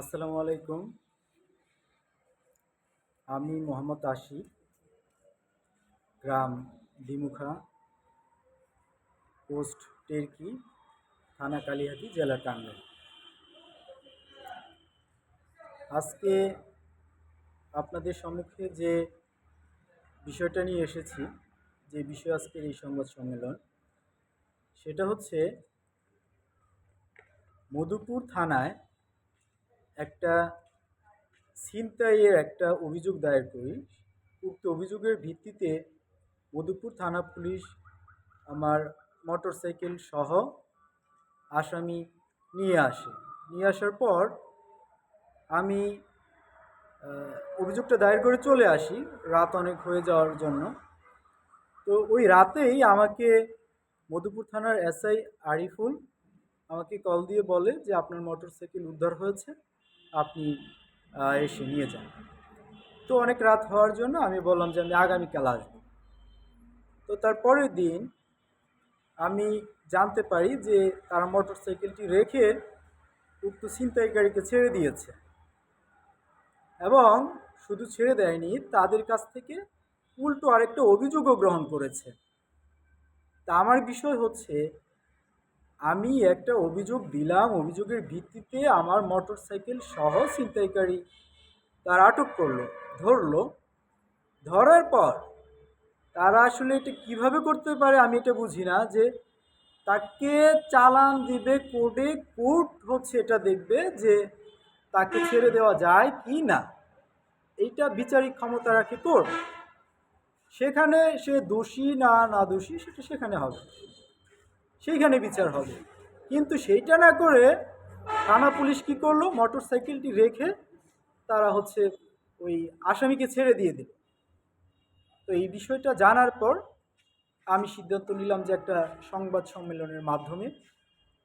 আসসালামু আলাইকুম। আমি মোহাম্মদ আশিক, গ্রাম ডিমুখা, পোস্ট টেরকি, থানা কালিহাতি, জেলা টাঙ্গাইল। আজকে আপনাদের সম্মুখে যে বিষয়টা নিয়ে এসেছি, যে বিষয় আজকের এই সংবাদ সম্মেলন, সেটা হচ্ছে মধুপুর থানায় একটা ছিনতাইয়ের একটা অভিযোগ দায়ের করি। উক্ত অভিযোগের ভিত্তিতে মধুপুর থানা পুলিশ আমার মোটরসাইকেল সহ আসামি নিয়ে আসে। নিয়ে আসার পর আমি অভিযোগটা দায়ের করে চলে আসি রাত অনেক হয়ে যাওয়ার জন্য। তো ওই রাতেই আমাকে মধুপুর থানার এসআই আরিফুল আমাকে কল দিয়ে বলে যে আপনার মোটরসাইকেল উদ্ধার হয়েছে। আপনি এসে নিয়ে যান। তো অনেক রাত হওয়ার জন্য আমি বললাম যে আমি আগামীকাল আসব। তো তার পরের দিন আমি জানতে পারি যে তারা মোটরসাইকেলটি রেখে উক্ত ছিনতাইকারীকে ছেড়ে দিয়েছে এবং শুধু ছেড়ে দেয়নি, তাদের কাছ থেকে উল্টো আরেকটা অভিযোগও গ্রহণ করেছে। তা আমার বিষয় হচ্ছে আমি একটা অভিযোগ দিলাম, অভিযোগের ভিত্তিতে আমার মোটর সাইকেল সহ ছিনতাইকারী তার আটক করল, ধরলো। ধরার পর তারা আসলে এটা কীভাবে করতে পারে আমি এটা বুঝি না, যে তাকে চালান দিবে কোর্টে, কোর্ট হচ্ছে এটা দেখবে যে তাকে ছেড়ে দেওয়া যায় কি না। এইটা বিচারিক ক্ষমতা রাখে কোর্ট। সেখানে সে দোষী না না দোষী সেটা সেখানে হবে। সেইখানে বিচার হবে। কিন্তু সেইটা না করে থানা পুলিশ কি করল? মোটর সাইকেলটি রেখে তারা হচ্ছে ওই আসামিকে ছেড়ে দিয়ে দিল। তো এই বিষয়টা জানার পর আমি সিদ্ধান্ত নিলাম যে একটা সংবাদ সম্মেলনের মাধ্যমে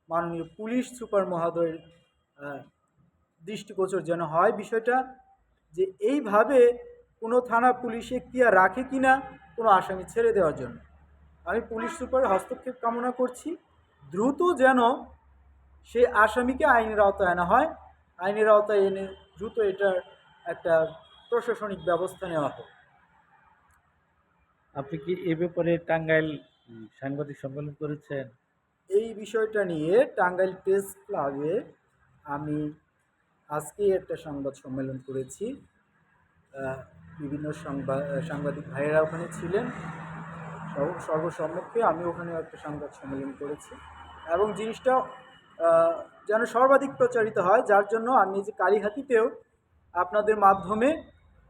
মাননীয় পুলিশ সুপার মহোদয়ের দৃষ্টিগোচর যেন হয় বিষয়টা, যে এইভাবে কোনো থানা পুলিশ এখতিয়ার রাখে কি না কোনো আসামি ছেড়ে দেওয়ার জন্য। আমি পুলিশ সুপারের হস্তক্ষেপ কামনা করছি। দ্রুত যেন সে আসামিকে আইনের আওতায় আনা হয়। আইনের আওতায় এনে দ্রুত এটার একটা প্রশাসনিক ব্যবস্থা নেওয়া হোক। আপনি কি এ ব্যাপারে টাঙ্গাইল সাংবাদিক সম্মেলন করেছেন? এই বিষয়টা নিয়ে টাঙ্গাইল প্রেস ক্লাবে আমি আজকেই একটা সংবাদ সম্মেলন করেছি। বিভিন্ন সংবাদ সাংবাদিক ভাইয়েরা ওখানে ছিলেন। সর্বসম্মুখে আমি ওখানে একটা সংবাদ সম্মেলন করেছি। এবং জিনিসটা যেন সর্বাধিক প্রচারিত হয়, যার জন্য আমি যে কালীহাতিতেও আপনাদের মাধ্যমে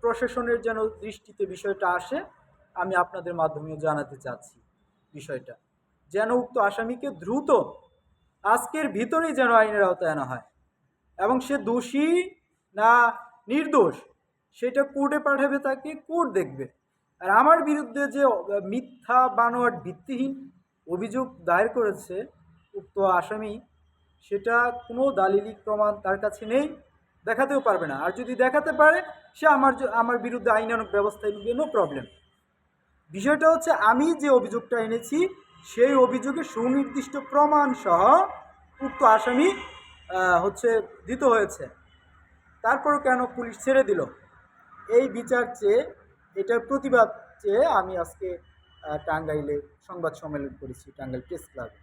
প্রশাসনের যেন দৃষ্টিতে বিষয়টা আসে, আমি আপনাদের মাধ্যমেও জানাতে চাচ্ছি বিষয়টা। যেন উক্ত আসামিকে দ্রুত আজকের ভিতরেই যেন আইনের আওতায় আনা হয়। এবং সে দোষী না নির্দোষ, সেটা কোর্টে পাঠাবে, তাকে কোর্ট দেখবে। আর আমার বিরুদ্ধে যে মিথ্যা বানোয়াট ভিত্তিহীন অভিযোগ দায়ের করেছে উক্ত আসামি, সেটা কোনো দালিলিক প্রমাণ তার কাছে নেই, দেখাতেও পারবে না। আর যদি দেখাতে পারে, সে আমার আমার বিরুদ্ধে আইনানুক ব্যবস্থায় নিবে নো প্রবলেম বিষয়টা হচ্ছে, আমি যে অভিযোগটা এনেছি, সেই অভিযোগে সুনির্দিষ্ট প্রমাণ সহ উক্ত আসামি হচ্ছে দিত হয়েছে। তারপর কেন পুলিশ ছেড়ে দিল? এই বিচার চেয়ে এটার প্রতিবাদ চেয়ে আমি আজকে টাঙ্গাইলে সংবাদ সম্মেলন করেছি টাঙ্গাইল প্রেস ক্লাবে।